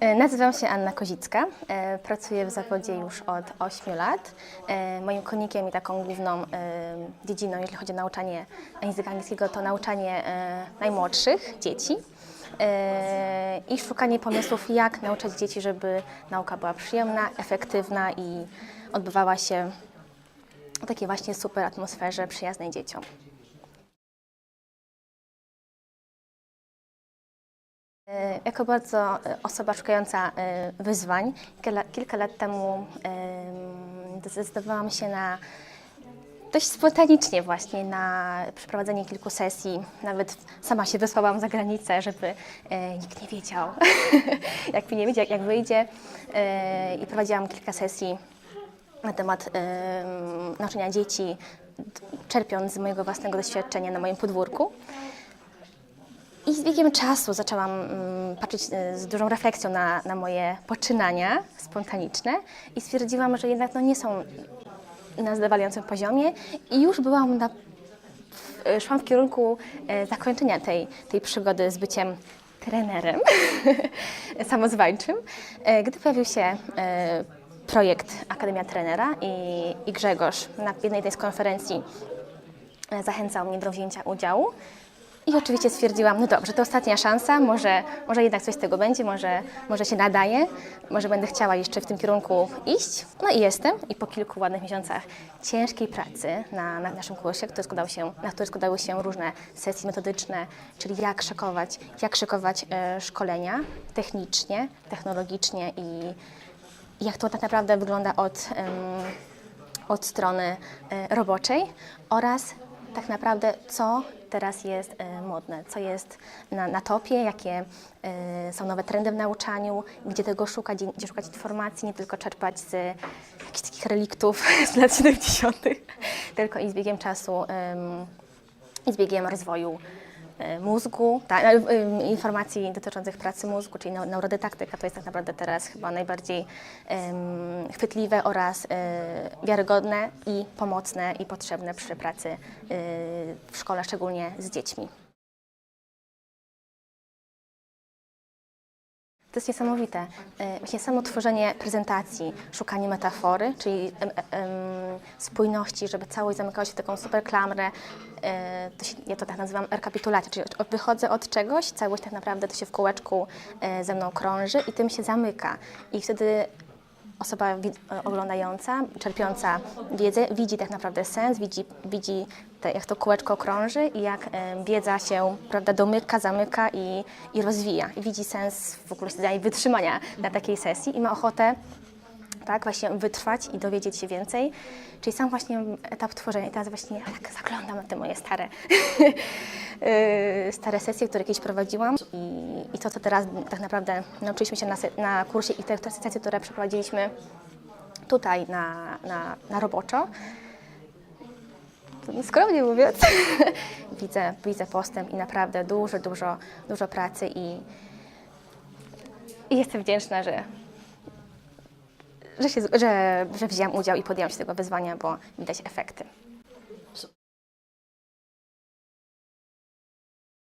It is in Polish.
E, Nazywam się Anna Kozicka. E, Pracuję w zawodzie już od 8 lat. E, Moim konikiem i taką główną dziedziną, jeśli chodzi o nauczanie języka angielskiego, to nauczanie najmłodszych dzieci i szukanie pomysłów, jak nauczać dzieci, żeby nauka była przyjemna, efektywna i odbywała się w takiej właśnie super atmosferze przyjaznej dzieciom. Jako bardzo e, osoba szukająca e, wyzwań, kilka, lat temu em, zdecydowałam się na dość spontanicznie właśnie na przeprowadzenie kilku sesji. Nawet sama się wysłałam za granicę, żeby e, nikt nie wiedział, jak mi nie wiedział, jak wyjdzie. E, I prowadziłam kilka sesji na temat em, nauczania dzieci, czerpiąc z mojego własnego doświadczenia na moim podwórku. I z biegiem czasu zaczęłam mm, patrzeć e, z dużą refleksją na, na moje poczynania spontaniczne i stwierdziłam, że jednak no, nie są na zadowalającym poziomie i już byłam na, szłam w kierunku e, zakończenia tej, tej przygody z byciem trenerem samozwańczym, e, gdy pojawił się projekt Akademia Trenera i, i Grzegorz na jednej z konferencji zachęcał mnie do wzięcia udziału. I oczywiście stwierdziłam, no dobrze, to ostatnia szansa, może, może jednak coś z tego będzie, może, może się nadaje, może będę chciała jeszcze w tym kierunku iść. No i jestem. I po kilku ładnych miesiącach ciężkiej pracy na, na naszym kursie, który składał się, na który składały się różne sesje metodyczne, czyli jak szykować, jak szykować e, szkolenia technicznie, technologicznie i jak to tak naprawdę wygląda od, od strony e, roboczej oraz tak naprawdę co teraz jest e, modne, co jest na, na topie, jakie e, są nowe trendy w nauczaniu, gdzie tego szukać, gdzie szukać informacji, nie tylko czerpać z jakichś takich reliktów z lat 70., tylko i z biegiem czasu i z biegiem rozwoju mózgu, tak, em, informacji dotyczących pracy mózgu, czyli neu- neurodydaktyka to jest tak naprawdę teraz chyba najbardziej em, chwytliwe oraz e, wiarygodne i pomocne i potrzebne przy pracy e, w szkole, szczególnie z dziećmi. To jest niesamowite. E, Właśnie samo tworzenie prezentacji, szukanie metafory, czyli spójności, żeby całość zamykała się w taką super klamrę. E, To się, ja to tak nazywam rekapitulacją, czyli od- wychodzę od czegoś, całość tak naprawdę to się w kółeczku e, ze mną krąży i tym się zamyka. I wtedy osoba e, oglądająca, czerpiąca wiedzę, widzi tak naprawdę sens, widzi, widzi te, jak to kółeczko krąży i jak wiedza się prawda, domyka, zamyka i, i rozwija. I widzi sens w ogóle wytrzymania na takiej sesji i ma ochotę tak, właśnie wytrwać i dowiedzieć się więcej. Czyli sam właśnie etap tworzenia. I teraz właśnie tak zaglądam na te moje stare, yy, stare sesje, które kiedyś prowadziłam i, i to, co teraz tak naprawdę nauczyliśmy się na, na kursie i te, te sesje, które przeprowadziliśmy tutaj na, na, na roboczo, skromnie mówiąc, widzę, widzę postęp i naprawdę dużo, dużo, dużo pracy i, i jestem wdzięczna, że, że, się, że, że wzięłam udział i podjęłam się tego wyzwania, bo widać efekty.